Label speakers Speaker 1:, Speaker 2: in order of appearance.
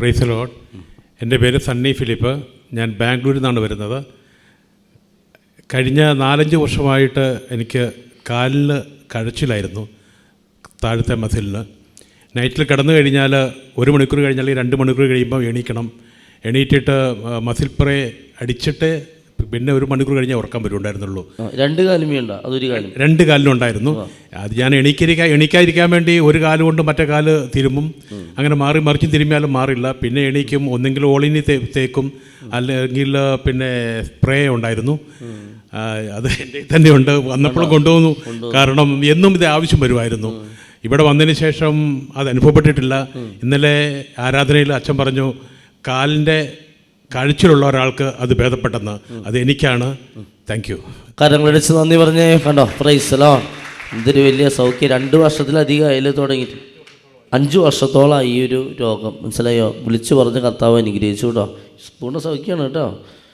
Speaker 1: Price load എന്റെ പേര് Sunny Philip. ഞാൻ ബാംഗ്ലൂരിൽ നിന്നാണ് വരുന്നത്. കഴിഞ്ഞ നാലഞ്ച് വർഷമായിട്ട് എനിക്ക് കാലിന് കഴച്ചിലായിരുന്നു താഴത്തെ മസിലിന് നൈറ്റിൽ കിടന്നു കഴിഞ്ഞാൽ ഒരു മണിക്കൂർ കഴിഞ്ഞാൽ രണ്ട് മണിക്കൂർ കഴിയുമ്പോൾ എണീക്കണം. എണീറ്റിട്ട് മസിൽ പ്രേ അടിച്ചിട്ട് പിന്നെ ഒരു മണിക്കൂർ കഴിഞ്ഞാൽ ഉറക്കാൻ
Speaker 2: പറ്റുണ്ടായിരുന്നുള്ളൂ. രണ്ട് കാലുമേ ഉണ്ടോ അതൊരു കാലം.
Speaker 1: രണ്ട് കാലിലും ഉണ്ടായിരുന്നു. അത് ഞാൻ എണീക്കരിക്കാൻ എണീക്കാതിരിക്കാൻ വേണ്ടി ഒരു കാൽ കൊണ്ട് മറ്റേ കാൽ തിരുമ്പും അങ്ങനെ മാറി മറിച്ചും തിരുമ്മിയാലും മാറില്ല. പിന്നെ എണീക്കും. ഒന്നെങ്കിൽ ഓളിനി തേക്കും. അല്ലെങ്കിൽ പിന്നെ സ്പ്രേ ഉണ്ടായിരുന്നു. അത് എന്റെ തന്നെ ഉണ്ട്. വന്നപ്പോഴും കൊണ്ടുവന്നു. കാരണം എന്നും ഇത് ആവശ്യം വരുമായിരുന്നു. ഇവിടെ വന്നതിന് ശേഷം അത് അനുഭവപ്പെട്ടിട്ടില്ല. ഇന്നലെ ആരാധനയിൽ അച്ഛൻ പറഞ്ഞു കാലിന്റെ കാഴ്ചയിലുള്ള ഒരാൾക്ക് അത് ഭേദപ്പെട്ടെന്ന്. അത് എനിക്കാണ്. താങ്ക് യു
Speaker 2: കരങ്ങളടിച്ച് നന്ദി പറഞ്ഞേ. കണ്ടോ? പ്രൈസലോ എന്തൊരു വലിയ സൗഖ്യം. രണ്ട് വർഷത്തിലധികം അതിൽ തുടങ്ങിയിട്ട്. അഞ്ച് വർഷത്തോളം ഈ ഒരു രോഗം. മനസ്സിലായോ? വിളിച്ചു പറഞ്ഞ് കർത്താവ് അനുഗ്രഹിച്ചു കേട്ടോ. പൂർണ സൗഖ്യമാണ് കേട്ടോ.